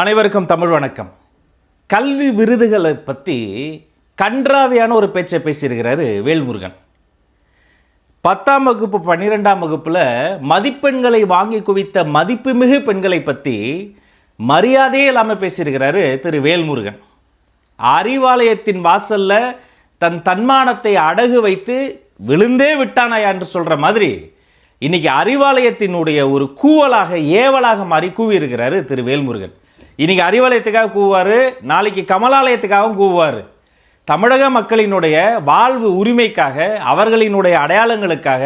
அனைவருக்கும் தமிழ் வணக்கம். கல்வி விருதுகளை பற்றி கன்றாவியான ஒரு பேச்சை பேசியிருக்கிறாரு வேல்முருகன். பத்தாம் வகுப்பு பன்னிரெண்டாம் வகுப்பில் மதிப்பெண்களை வாங்கி குவித்த மதிப்புமிகு பெண்களை பற்றி மரியாதையே இல்லாமல் பேசியிருக்கிறாரு திரு வேல்முருகன். அறிவாலயத்தின் வாசல்ல தன் தன்மானத்தை அடகு வைத்து விழுந்தே விட்டானாயா என்று சொல்கிற மாதிரி இன்னைக்கு அறிவாலயத்தினுடைய ஒரு கூவலாக ஏவலாக மாறி கூவியிருக்கிறாரு திரு வேல்முருகன். இன்றைக்கி அறிவாலயத்துக்காக கூவார் நாளைக்கு கமலாலயத்துக்காகவும் கூவார் தமிழக மக்களினுடைய வாழ்வு உரிமைக்காக அவர்களினுடைய அடையாளங்களுக்காக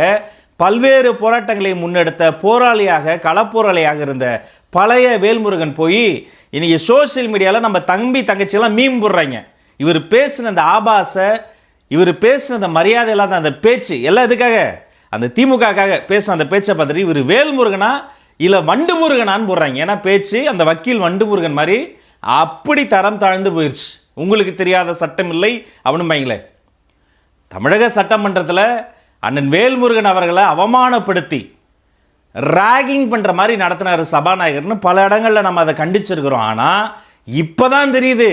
பல்வேறு போராட்டங்களை முன்னெடுத்த போராளியாக களப்போராளியாக இருந்த பழைய வேல்முருகன் போய் இன்றைக்கி சோஷியல் மீடியாவில் நம்ம தம்பி தங்கச்சியெல்லாம் மீன் போடுறாங்க. இவர் பேசின அந்த ஆபாச இவர் பேசின அந்த மரியாதை இல்லாத அந்த பேச்சு எல்லாம் எதுக்காக? அந்த திமுகக்காக பேசின அந்த பேச்சை பார்த்துட்டு இவர் வேல்முருகனா இல்லை வண்டு முருகனான்னு போடுறாங்க. ஏன்னா பேச்சு அந்த வக்கீல் வண்டு முருகன் மாதிரி அப்படி தரம் தாழ்ந்து போயிடுச்சு உங்களுக்கு தெரியாத சட்டம் இல்லை அவனும்பாங்களே தமிழக சட்டமன்றத்தில் அண்ணன் வேல்முருகன் அவர்களை அவமானப்படுத்தி ராகிங் பண்ணுற மாதிரி நடத்தினார் சபாநாயகர்னு பல இடங்களில் நம்ம அதை கண்டிச்சிருக்கிறோம். ஆனால் இப்போ தான் தெரியுது.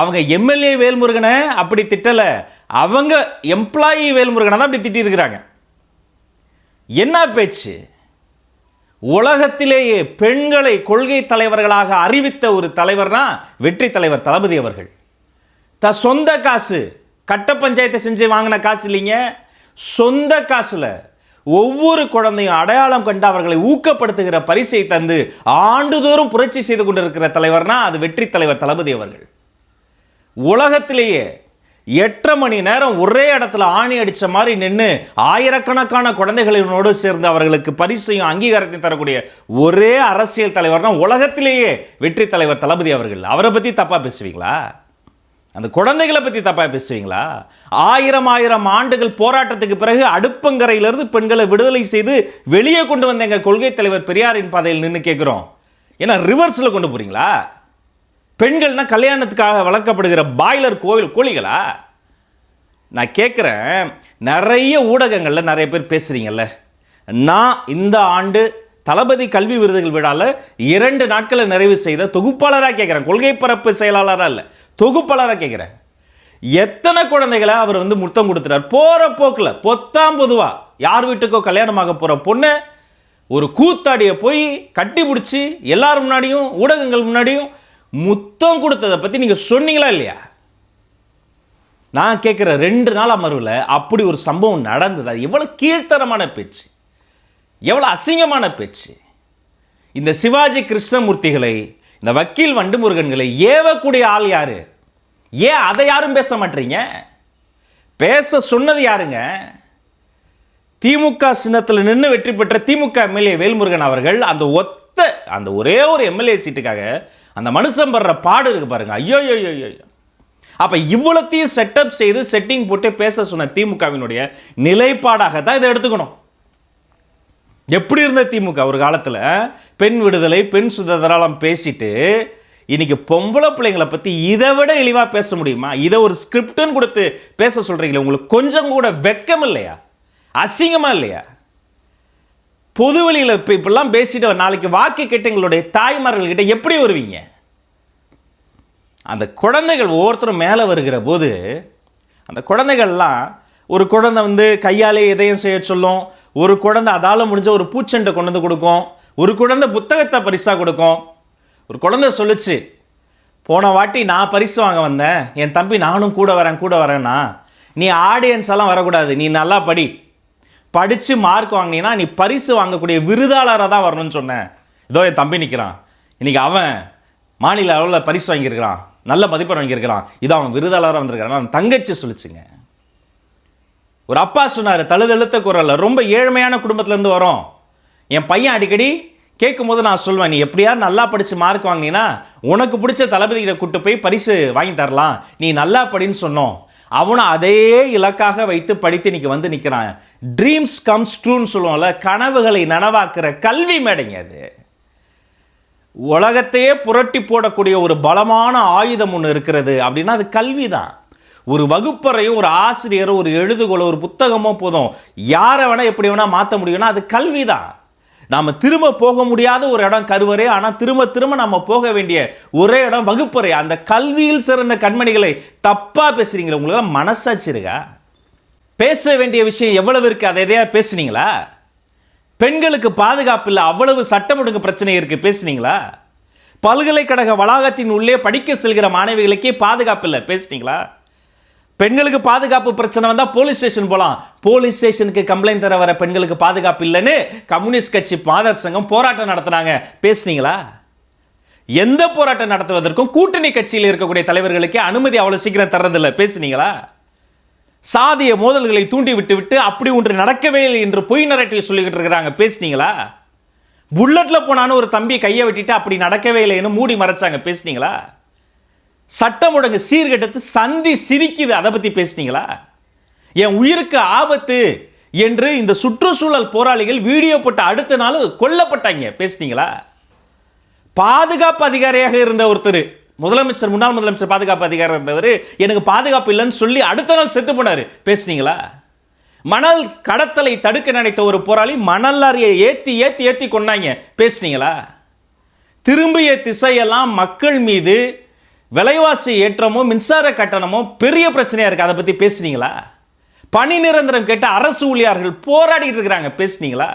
அவங்க எம்எல்ஏ வேல்முருகனை அப்படி திட்டலை. அவங்க எம்ப்ளாயி வேல்முருகனை தான் அப்படி திட்டியிருக்கிறாங்க என்ன பேச்சு? உலகத்திலேயே பெண்களை கொள்கை தலைவர்களாக அறிவித்த ஒரு தலைவர்னா வெற்றி தலைவர் தளபதி அவர்கள். த சொந்த காசு. கட்ட பஞ்சாயத்தை செஞ்சு வாங்கின காசு இல்லைங்க. சொந்த காசில் ஒவ்வொரு குழந்தையும் அடையாளம் கண்டு அவர்களை ஊக்கப்படுத்துகிற பரிசை தந்து ஆண்டுதோறும் புரட்சி செய்து கொண்டிருக்கிற தலைவர்னா அது வெற்றி தலைவர் தளபதி அவர்கள். உலகத்திலேயே எட்டரை மணி நேரம் ஒரே இடத்துல ஆணி அடித்த மாதிரி நின்று ஆயிரக்கணக்கான குழந்தைகளினோடு சேர்ந்து அவர்களுக்கு பரிசையும் அங்கீகாரத்தையும் தரக்கூடிய ஒரே அரசியல் தலைவர்னா உலகத்திலேயே வெற்றி தலைவர் தளபதி அவர்கள். அவரை பற்றி தப்பாக பேசுவீங்களா? அந்த குழந்தைகளை பற்றி தப்பாக பேசுவீங்களா? ஆயிரம் ஆயிரம் ஆண்டுகள் போராட்டத்துக்கு பிறகு அடுப்பங்கரையிலிருந்து பெண்களை விடுதலை செய்து வெளியே கொண்டு வந்த எங்கள் கொள்கை தலைவர் பெரியாரின் பாதையில் நின்று கேட்குறோம் ஏன்னா ரிவர்ஸில் கொண்டு போகிறீங்களா பெண்கள்னா கல்யாணத்துக்காக வளர்க்கப்படுகிற பாய்லர் கோவில் கோழிகளா? நான் கேட்குறேன் நிறைய ஊடகங்களில் நிறைய பேர் பேசுகிறீங்கல்ல நான் இந்த ஆண்டு தளபதி கல்வி விருதுகள் விழாவில் இரண்டு நாட்களை நிறைவு செய்த தொகுப்பாளராக கேட்குறேன் கொள்கை பரப்பு செயலாளராக இல்லை தொகுப்பாளராக கேட்குறேன் எத்தனை குழந்தைகளை அவர் வந்து முத்தம் கொடுத்துட்டார்? போகிற போக்கில் பொத்தாம் பொதுவாக யார் வீட்டுக்கோ கல்யாணமாக போகிற பொண்ணு ஒரு கூத்தாடியை போய் கட்டி பிடிச்சி எல்லார் முன்னாடியும் ஊடகங்கள் முன்னாடியும் முத்தம் கொடுத்ததை பற்றி நீங்கள் சொன்னீங்களா இல்லையா? நான் கேட்குற ரெண்டு நாள் அமர்வில் அப்படி ஒரு சம்பவம் நடந்தது. அது எவ்வளோ கீழ்த்தரமான பேச்சு. எவ்வளோ அசிங்கமான பேச்சு. இந்த சிவாஜி கிருஷ்ணமூர்த்திகளை இந்த வக்கீல் வண்டுமுருகன்களை ஏவக்கூடிய ஆள் யார்? ஏன் அதை யாரும் பேச மாட்டீங்க? பேச சொன்னது யாருங்க? திமுக சின்னத்தில் நின்று வெற்றி பெற்ற திமுக எம்எல்ஏ வேல்முருகன் அவர்கள் அந்த ஒத்த அந்த ஒரே ஒரு எம்எல்ஏ சீட்டுக்காக அந்த மனுஷன் படுற பாடு இருக்கு பாருங்க. ஐயோ ஐயோ ஐயோ அப்போ இவ்வளோத்தையும் செட்டப் செய்து செட்டிங் போட்டு பேச சொன்ன திமுகவினுடைய நிலைப்பாடாக தான் இதை எடுத்துக்கணும். எப்படி இருந்த திமுக ஒரு காலத்தில் பெண் விடுதலை பெண் சுதந்திரம் பேசிட்டு இன்னைக்கு பொம்பளை பிள்ளைங்களை பற்றி இதை விட இழிவாக பேச முடியுமா? இதை ஒரு ஸ்கிரிப்டுன்னு கொடுத்து பேச சொல்கிறீங்களே உங்களுக்கு கொஞ்சம் கூட வெக்கம் இல்லையா அசிங்கமாக இல்லையா? பொதுவெளியில் இப்போ இப்படிலாம் பேசிட்டு நாளைக்கு வாக்கு கேட்டு எங்களுடைய தாய்மார்கள்கிட்ட எப்படி வருவீங்க? அந்த குழந்தைகள் ஒவ்வொருத்தரும் மேலே வருகிற போது அந்த குழந்தைகள்லாம் ஒரு குழந்தை வந்து கையாலே எதையும் செய்ய சொல்லும் ஒரு குழந்தை அதால் முடிஞ்ச ஒரு பூச்செண்டை கொண்டு வந்து கொடுக்கும் ஒரு குழந்தை புத்தகத்தை பரிசாக கொடுக்கும். ஒரு குழந்தை சொல்லுச்சு போன வாட்டி நான் பரிசு வாங்க வந்தேன் என் தம்பி நானும் கூட வரேன் கூட வரேன்னா நீ ஆடியன்ஸ் எல்லாம் வரக்கூடாது நீ நல்லா படி படித்து மார்க் வாங்கினீங்கன்னா நீ பரிசு வாங்கக்கூடிய விருதாளராக தான் வரணும்னு சொன்னேன். இதோ என் தம்பி நிற்கிறான் இன்றைக்கி அவன் மாநில அளவில் பரிசு வாங்கியிருக்கிறான். நல்ல மதிப்பெண் வாங்கியிருக்கிறான். இதோ அவன் விருதாளராக வந்திருக்கிறான். அவன் தங்கச்சி சொல்லிச்சுங்க. ஒரு அப்பா சொன்னார் தழுதழுத்த குரலில் ரொம்ப ஏழ்மையான குடும்பத்திலேருந்து வரோம். என் பையன் அடிக்கடி கேட்கும்போது நான் சொல்வேன் நீ எப்படியா நல்லா படித்து மார்க் வாங்கினீன்னா உனக்கு பிடிச்ச தளபதிகிட்ட கூட்டு போய் பரிசு வாங்கி தரலாம். நீ நல்லா படின்னு சொன்னோம். அவனை அதே இலக்காக வைத்து படித்து இன்னைக்கு வந்து நிற்கிறான் ட்ரீம்ஸ் கம்ஸ் ட்ரூன்னு சொல்லுவோம்ல கனவுகளை நனவாக்குற கல்வி மேடைங்க அது. உலகத்தையே புரட்டி போடக்கூடிய ஒரு பலமான ஆயுதம் ஒன்று இருக்கிறது அப்படின்னா அது கல்வி தான் ஒரு வகுப்பறையும் ஒரு ஆசிரியரும் ஒரு எழுதுகோலோ ஒரு புத்தகமோ போதும். யாரை வேணால் எப்படி வேணால் மாற்ற முடியும்னா அது கல்வி தான் நாம் திரும்ப போக முடியாத ஒரு இடம் கருவறை ஆனால் திரும்ப திரும்ப நம்ம போக வேண்டிய ஒரே இடம் வகுப்பறை. அந்த கல்வியில் சிறந்த கண்மணிகளை தப்பாக பேசுறீங்களா உங்களுக்கு மனசாட்சி இருக்கா? பேச வேண்டிய விஷயம் எவ்வளவு இருக்குது அதை எதையா பேசுனீங்களா? பெண்களுக்கு பாதுகாப்பு இல்லை அவ்வளவு சட்டம் ஒழுங்கு பிரச்சனை இருக்குது பேசுனீங்களா? பல்கலைக்கழக வளாகத்தின் உள்ளே படிக்க செல்கிற மாணவிகளுக்கே பாதுகாப்பு இல்லை பேசுனீங்களா? பெண்களுக்கு பாதுகாப்பு பிரச்சனை வந்தால் போலீஸ் ஸ்டேஷன் போகலாம் போலீஸ் ஸ்டேஷனுக்கு கம்ப்ளைண்ட் தர வர பெண்களுக்கு பாதுகாப்பு இல்லைன்னு கம்யூனிஸ்ட் கட்சி மாதர் சங்கம் போராட்டம் நடத்துனாங்க. பேசுனீங்களா? எந்த போராட்டம் நடத்துவதற்கும் கூட்டணி கட்சியில் இருக்கக்கூடிய தலைவர்களுக்கே அனுமதி அவ்வளோ சீக்கிரம் தர்றதில்ல. பேசுனீங்களா? சாதிய மோதல்களை தூண்டி விட்டு விட்டு அப்படி ஒன்று நடக்கவே இல்லை என்று பொய் நரட்டிவ் சொல்லிக்கிட்டு இருக்கிறாங்க. பேசுனீங்களா? புல்லட்டில் போனான்னு ஒரு தம்பி கையை வெட்டிட்டு அப்படி நடக்கவே இல்லைன்னு மூடி மறைச்சாங்க. பேசுனீங்களா? சட்டம் ஒழுங்கு சீர்கெட்டத்து சந்தி சிரிக்குது. அதை பற்றி பேசுனீங்களா? என் உயிருக்கு ஆபத்து என்று இந்த சுற்றுச்சூழல் போராளிகள் வீடியோ போட்ட அடுத்த நாள் கொல்லப்பட்டாங்க. பேசுனீங்களா? பாதுகாப்பு அதிகாரியாக இருந்த ஒருத்தர் முதலமைச்சர் முன்னாள் முதலமைச்சர் பாதுகாப்பு அதிகாரி இருந்தவர் எனக்கு பாதுகாப்பு இல்லைன்னு சொல்லி அடுத்த நாள் செத்து போனார். பேசுனீங்களா? மணல் கடத்தலை தடுக்க நினைத்த ஒரு போராளி மணல் லாரியை ஏற்றி ஏற்றி ஏற்றி கொண்டாங்க பேசுனீங்களா? திரும்பிய திசையெல்லாம் மக்கள் மீது விலைவாசி ஏற்றமோ மின்சார கட்டணமோ பெரிய பிரச்சனையாக இருக்குது அதை பற்றி பேசுனீங்களா? பணி நிரந்தரம் கேட்ட அரசு ஊழியர்கள் போராடிட்டு இருக்கிறாங்க. பேசுனீங்களா?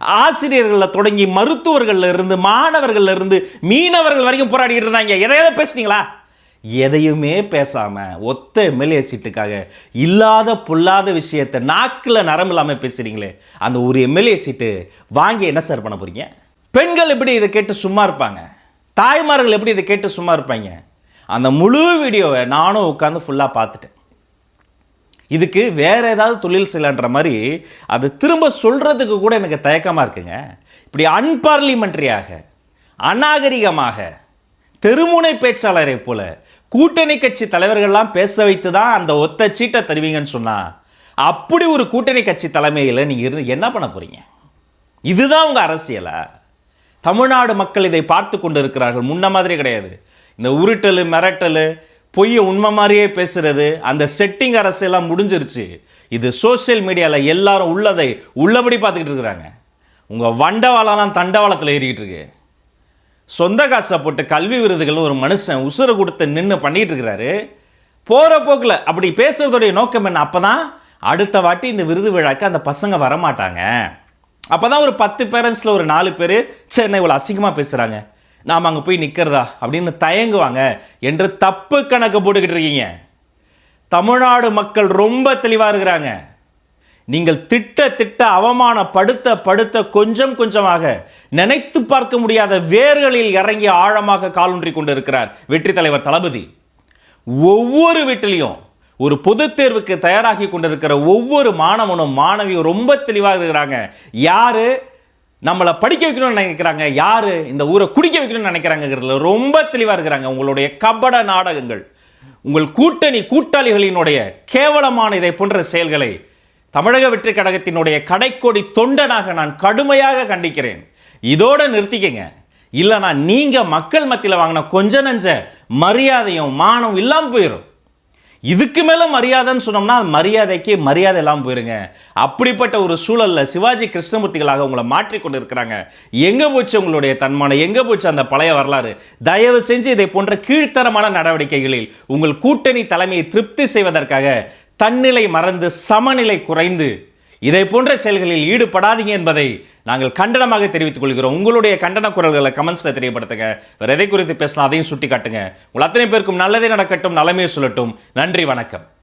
ஆசிரியர்களில் தொடங்கி மருத்துவர்கள் இருந்து மாணவர்கள் இருந்து மீனவர்கள் வரைக்கும் போராடிட்டு இருந்தாங்க. எதையாவது பேசுனீங்களா? எதையுமே பேசாமல் ஒத்த எம்எல்ஏ சீட்டுக்காக இல்லாத பொல்லாத விஷயத்தை நாக்கில் நரம்பு இல்லாமல் பேசுறீங்களே. அந்த ஒரு எம்எல்ஏ சீட்டு வாங்கி என்ன சார் பண்ண போகிறீங்க பெண்கள் எப்படி இதை கேட்டு சும்மா இருப்பாங்க? தாய்மார்கள் எப்படி இதை கேட்டு சும்மா இருப்பாங்க? அந்த முழு வீடியோவை நானும் உட்காந்து ஃபுல்லாக பார்த்துட்டேன். இதுக்கு வேறு ஏதாவது தொழில் செய்யலான்ற மாதிரி அது திரும்ப சொல்கிறதுக்கு கூட எனக்கு தயக்கமாக இருக்குங்க. இப்படி அன்பார்லிமெண்ட்ரியாக அநாகரிகமாக தெருமுனை பேச்சாளரை போல கூட்டணி கட்சி தலைவர்கள்லாம் பேச வைத்து தான் அந்த ஒத்த சீட்டை தருவீங்கன்னு சொன்னால் அப்படி ஒரு கூட்டணி கட்சி தலைமையில் நீங்கள் இருந்து என்ன பண்ண போகிறீங்க இதுதான் உங்கள் அரசியலா? தமிழ்நாடு மக்கள் இதை பார்த்து கொண்டு இருக்கிறார்கள் முன்ன மாதிரி கிடையாது. இந்த உருட்டல் மிரட்டல் பொய்யை உண்மை மாதிரியே பேசுறது அந்த செட்டிங் அரசியெல்லாம் முடிஞ்சிருச்சு. இது சோஷியல் மீடியாவில் எல்லாரும் உள்ளதை உள்ளபடி பார்த்துக்கிட்டு இருக்கிறாங்க. உங்கள் வண்டவாளம்லாம் தண்டவாளத்தில் ஏறிக்கிட்டு இருக்கு. சொந்த காசை போட்டு கல்வி விருதுகள் ஒரு மனுஷன் உசுரை கொடுத்து நின்று பண்ணிகிட்டு இருக்கிறாரு. போகிற போக்கில் அப்படி பேசுகிறதுடைய நோக்கம் என்ன? அப்போ தான் அடுத்த வாட்டி இந்த விருது விழாக்கு அந்த பசங்க வரமாட்டாங்க. அப்போ தான் ஒரு பத்து பேரண்ட்ஸில் ஒரு நாலு பேர் சரி இவ்வளோ அசிங்கமாக பேசுகிறாங்க நாம் அங்கே போய் நிற்கிறதா அப்படின்னு தயங்குவாங்க. என்று தப்பு கணக்கு போட்டுக்கிட்டு இருக்கீங்க. தமிழ்நாடு மக்கள் ரொம்ப தெளிவாக இருக்கிறாங்க. நீங்கள் திட்ட திட்ட அவமானப்படுத்த படுத்த கொஞ்சம் கொஞ்சமாக நினைத்து பார்க்க முடியாத வேர்களில் இறங்கி ஆழமாக காலூன்றி கொண்டு இருக்கிறார் வெற்றி தலைவர் தளபதி. ஒவ்வொரு வீட்டிலையும் ஒரு பொதுத் தேர்வுக்கு தயாராகி கொண்டிருக்கிற ஒவ்வொரு மாணவனும் மாணவியும் ரொம்ப தெளிவாக இருக்கிறாங்க. யாரு? நம்மளை படிக்க வைக்கணும்னு நினைக்கிறாங்க யார்? இந்த ஊரை குடிக்க வைக்கணும்னு நினைக்கிறாங்கிறதுல ரொம்ப தெளிவாக இருக்கிறாங்க உங்களுடைய கபட நாடகங்கள். உங்கள் கூட்டணி கூட்டாளிகளினுடைய கேவலமான இதை போன்ற செயல்களை தமிழக வெற்றி கழகத்தினுடைய கடைக்கோடி தொண்டனாக நான் கடுமையாக கண்டிக்கிறேன். இதோட நிறுத்திக்கங்க. இல்லைனா நீங்கள் மக்கள் மத்தியில் வாங்கின கொஞ்ச நஞ்ச மரியாதையும் மானம் இல்லாமல் போயிடும் இதுக்கு மேல மரியாதைன்னு சொன்னோம்னா மரியாதைக்கு மரியாதை இல்லாமல் போயிருங்க. அப்படிப்பட்ட ஒரு சூழல்ல சிவாஜி கிருஷ்ணமூர்த்திகளாக உங்களை மாற்றிக்கொண்டு இருக்கிறாங்க எங்க போச்சு உங்களுடைய தன்மானம்? எங்க போச்சு அந்த பழைய வரலாறு? தயவு செஞ்சு இதை போன்ற கீழ்த்தரமான நடவடிக்கைகளில் உங்கள் கூட்டணி தலைமையை திருப்தி செய்வதற்காக தன்னிலை மறந்து சமநிலை குறைந்து இதை போன்ற செயல்களில் ஈடுபடாதீங்க என்பதை நாங்கள் கண்டனமாக தெரிவித்துக் கொள்கிறோம். உங்களுடைய கண்டன குரல்களை கமெண்ட்ஸில் தெரியப்படுத்துங்க. வேறு எதை குறித்து பேசலாம் அதையும் சுட்டி காட்டுங்க உங்கள் அத்தனை பேருக்கும் நல்லதே நடக்கட்டும் நலமே சொல்லட்டும். நன்றி வணக்கம்.